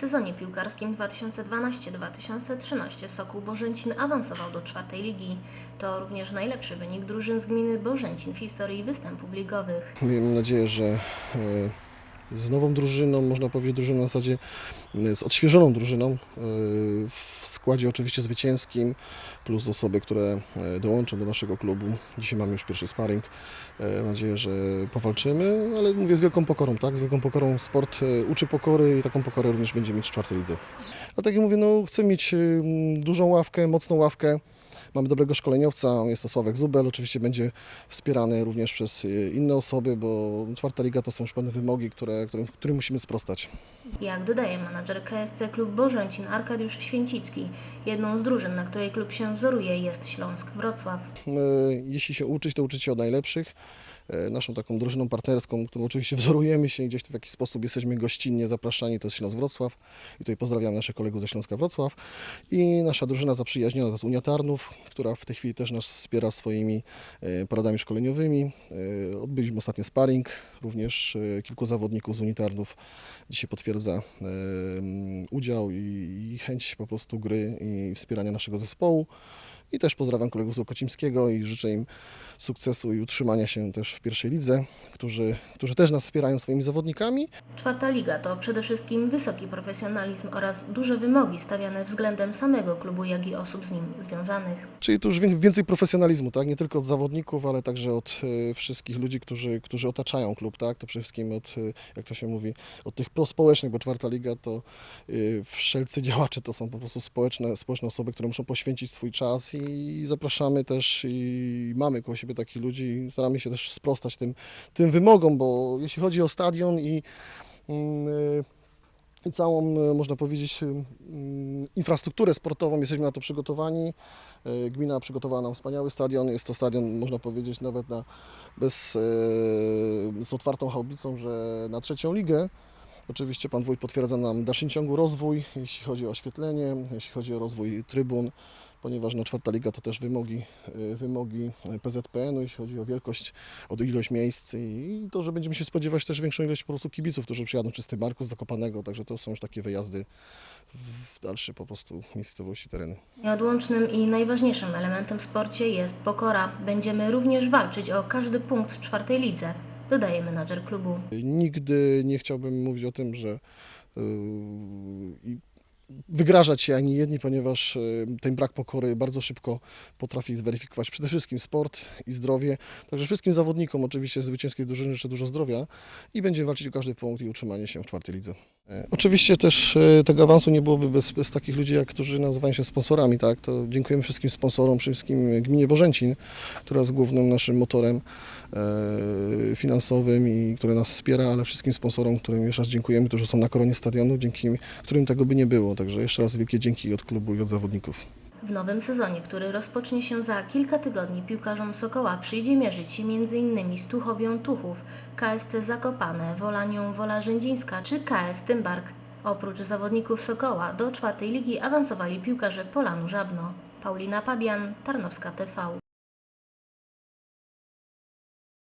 sezonie piłkarskim 2012-2013 Sokół Bożęcin awansował do czwartej ligi. To również najlepszy wynik drużyn z gminy Bożęcin w historii występów ligowych. Miejmy nadzieję, że e, z nową drużyną, można powiedzieć drużyną w zasadzie e, z odświeżoną drużyną, e, w składzie oczywiście zwycięskim, plus osoby, które e, dołączą do naszego klubu. Dzisiaj mamy już pierwszy sparring. E, Mam nadzieję, że powalczymy, ale mówię z wielką pokorą, tak? Z wielką pokorą sport uczy pokory i taką pokorę również będziemy mieć w czwartej lidze. A tak mówię, no, chcę mieć dużą ławkę, mocną ławkę. Mamy dobrego szkoleniowca, jest to Sławek Zubel, oczywiście będzie wspierany również przez y, inne osoby, bo czwarta liga to są już pewne wymogi, które, którym, którym musimy sprostać. Jak dodaje menadżer KSC Klub Bożęcin Arkadiusz Święcicki, jedną z drużyn, na której klub się wzoruje jest Śląsk Wrocław. Jeśli się uczyć, to uczyć się od najlepszych. E, Naszą taką drużyną partnerską, którą oczywiście wzorujemy się gdzieś w jakiś sposób jesteśmy gościnnie zapraszani, to jest Śląsk Wrocław. I tutaj pozdrawiam naszych kolegów ze Śląska Wrocław. I nasza drużyna zaprzyjaźniona to jest Unia Tarnów, która w tej chwili też nas wspiera swoimi e, poradami szkoleniowymi. E, Odbyliśmy ostatnio sparring, również kilku zawodników z Unii Tarnów dzisiaj potwierdza udział i chęć po prostu gry i wspierania naszego zespołu. I też pozdrawiam kolegów z Okocimskiego i życzę im sukcesu i utrzymania się też w pierwszej lidze, którzy, którzy też nas wspierają swoimi zawodnikami. Czwarta liga to przede wszystkim wysoki profesjonalizm oraz duże wymogi stawiane względem samego klubu, jak i osób z nim związanych. Czyli tu już wię- więcej profesjonalizmu, tak? nie tylko od zawodników, ale także od e, wszystkich ludzi, którzy, którzy otaczają klub. Tak? To przede wszystkim od, e, jak to się mówi, od tych prospołecznych, bo czwarta liga to e, wszelcy działacze to są po prostu społeczne, społeczne osoby, które muszą poświęcić swój czas i zapraszamy też i mamy koło siebie takich ludzi i staramy się też sprostać tym, tym wymogom, bo jeśli chodzi o stadion i e, i całą, e, można powiedzieć, e, mm, infrastrukturę sportową. Jesteśmy na to przygotowani. E, Gmina przygotowała nam wspaniały stadion. Jest to stadion, można powiedzieć, nawet na, bez, z otwartą chałbicą, że na trzecią ligę. Oczywiście Pan Wójt potwierdza nam w dalszym ciągu rozwój, jeśli chodzi o oświetlenie, jeśli chodzi o rozwój trybun, ponieważ no, czwarta liga to też wymogi, e, wymogi PZPN-u, jeśli chodzi o wielkość, o ilość miejsc i to, że będziemy się spodziewać też większą ilość po prostu kibiców, którzy przyjadą czysty Markus z Zakopanego, także to są już takie wyjazdy w dalsze po prostu miejscowości, tereny. Nieodłącznym i najważniejszym elementem w sporcie jest pokora. Będziemy również walczyć o każdy punkt w czwartej lidze, dodaje menadżer klubu. Nigdy nie chciałbym mówić o tym, że yy, wygrażać się ani jedni, ponieważ yy, ten brak pokory bardzo szybko potrafi zweryfikować przede wszystkim sport i zdrowie. Także wszystkim zawodnikom oczywiście zwycięskiej drużyny życzę dużo zdrowia i będzie walczyć o każdy punkt i utrzymanie się w czwartej lidze. E, Oczywiście też e, tego awansu nie byłoby bez, bez takich ludzi, jak którzy nazywają się sponsorami, tak? To dziękujemy wszystkim sponsorom, przede wszystkim gminie Bożęcin, która jest głównym naszym motorem e, finansowym i które nas wspiera, ale wszystkim sponsorom, którym jeszcze raz dziękujemy, którzy są na koronie stadionu, dzięki którym tego by nie było. Także jeszcze raz wielkie dzięki od klubu i od zawodników. W nowym sezonie, który rozpocznie się za kilka tygodni, piłkarzom Sokoła przyjdzie mierzyć się m.in. z Tuchowią Tuchów, KSC Zakopane, Wolanią Wola Rzędzińska czy KS Tymbark. Oprócz zawodników Sokoła do czwartej ligi awansowali piłkarze Polanu Żabno. Paulina Pabian, Tarnowska TV.